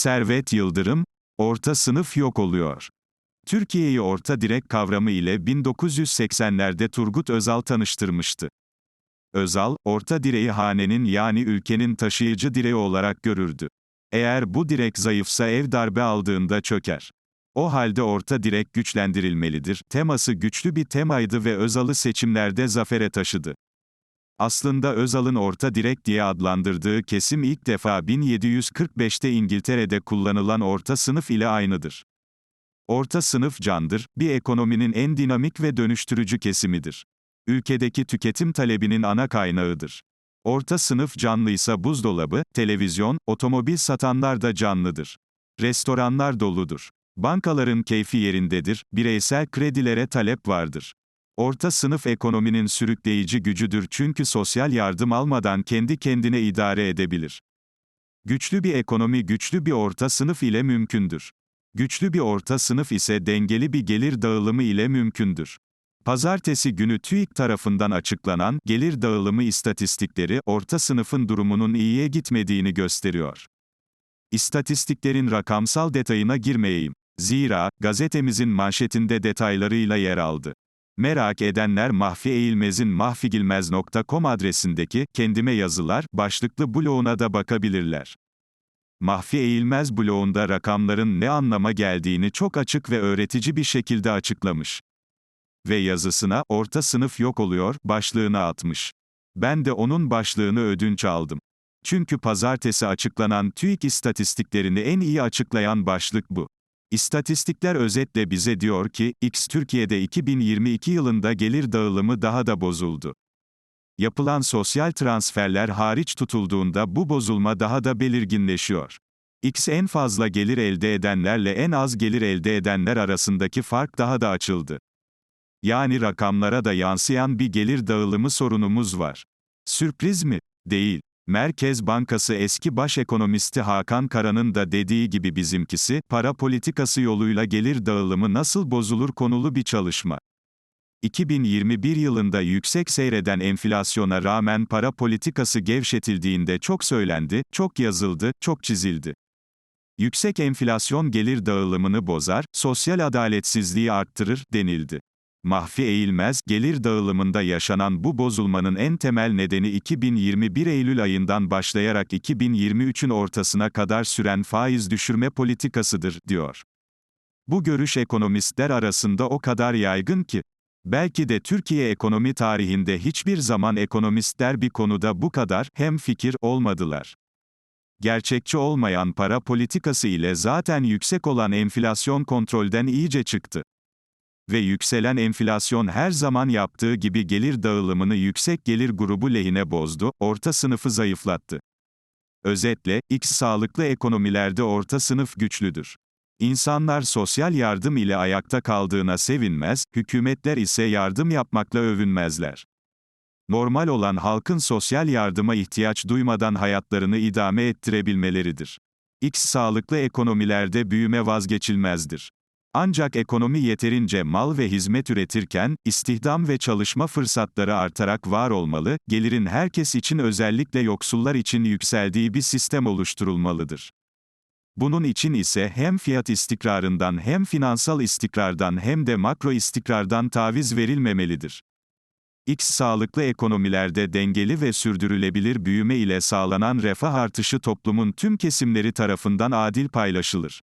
Servet Yıldırım, orta sınıf yok oluyor. Türkiye'yi orta direk kavramı ile 1980'lerde Turgut Özal tanıştırmıştı. Özal, orta direği hanenin yani ülkenin taşıyıcı direği olarak görürdü. Eğer bu direk zayıfsa ev darbe aldığında çöker. O halde orta direk güçlendirilmelidir. Teması güçlü bir temaydı ve Özal'ı seçimlerde zafere taşıdı. Aslında Özal'ın orta direk diye adlandırdığı kesim ilk defa 1745'te İngiltere'de kullanılan orta sınıf ile aynıdır. Orta sınıf candır, bir ekonominin en dinamik ve dönüştürücü kesimidir. Ülkedeki tüketim talebinin ana kaynağıdır. Orta sınıf canlıysa buzdolabı, televizyon, otomobil satanlar da canlıdır. Restoranlar doludur. Bankaların keyfi yerindedir, bireysel kredilere talep vardır. Orta sınıf ekonominin sürükleyici gücüdür çünkü sosyal yardım almadan kendi kendine idare edebilir. Güçlü bir ekonomi güçlü bir orta sınıf ile mümkündür. Güçlü bir orta sınıf ise dengeli bir gelir dağılımı ile mümkündür. Pazartesi günü TÜİK tarafından açıklanan gelir dağılımı istatistikleri orta sınıfın durumunun iyiye gitmediğini gösteriyor. İstatistiklerin rakamsal detayına girmeyeyim. Zira gazetemizin manşetinde detaylarıyla yer aldı. Merak edenler Mahfi Eğilmez'in mahfigilmez.com adresindeki kendime yazılar başlıklı bloğuna da bakabilirler. Mahfi Eğilmez bloğunda rakamların ne anlama geldiğini çok açık ve öğretici bir şekilde açıklamış. Ve yazısına orta sınıf yok oluyor başlığını atmış. Ben de onun başlığını ödünç aldım. Çünkü pazartesi açıklanan TÜİK istatistiklerini en iyi açıklayan başlık bu. İstatistikler özetle bize diyor ki, X Türkiye'de 2022 yılında gelir dağılımı daha da bozuldu. Yapılan sosyal transferler hariç tutulduğunda bu bozulma daha da belirginleşiyor. X en fazla gelir elde edenlerle en az gelir elde edenler arasındaki fark daha da açıldı. Yani rakamlara da yansıyan bir gelir dağılımı sorunumuz var. Sürpriz mi? Değil. Merkez Bankası eski baş ekonomisti Hakan Kara'nın da dediği gibi bizimkisi, para politikası yoluyla gelir dağılımı nasıl bozulur konulu bir çalışma. 2021 yılında yüksek seyreden enflasyona rağmen para politikası gevşetildiğinde çok söylendi, çok yazıldı, çok çizildi. Yüksek enflasyon gelir dağılımını bozar, sosyal adaletsizliği arttırır denildi. Mahfi Eğilmez, gelir dağılımında yaşanan bu bozulmanın en temel nedeni 2021 Eylül ayından başlayarak 2023'ün ortasına kadar süren faiz düşürme politikasıdır, diyor. Bu görüş ekonomistler arasında o kadar yaygın ki, belki de Türkiye ekonomi tarihinde hiçbir zaman ekonomistler bir konuda bu kadar hem fikir olmadılar. Gerçekçi olmayan para politikası ile zaten yüksek olan enflasyon kontrolden iyice çıktı ve yükselen enflasyon her zaman yaptığı gibi gelir dağılımını yüksek gelir grubu lehine bozdu, orta sınıfı zayıflattı. Özetle, X sağlıklı ekonomilerde orta sınıf güçlüdür. İnsanlar sosyal yardım ile ayakta kaldığına sevinmez, hükümetler ise yardım yapmakla övünmezler. Normal olan halkın sosyal yardıma ihtiyaç duymadan hayatlarını idame ettirebilmeleridir. X sağlıklı ekonomilerde büyüme vazgeçilmezdir. Ancak ekonomi yeterince mal ve hizmet üretirken, istihdam ve çalışma fırsatları artarak var olmalı, gelirin herkes için özellikle yoksullar için yükseldiği bir sistem oluşturulmalıdır. Bunun için ise hem fiyat istikrarından hem finansal istikrardan hem de makro istikrardan taviz verilmemelidir. X sağlıklı ekonomilerde dengeli ve sürdürülebilir büyüme ile sağlanan refah artışı toplumun tüm kesimleri tarafından adil paylaşılır.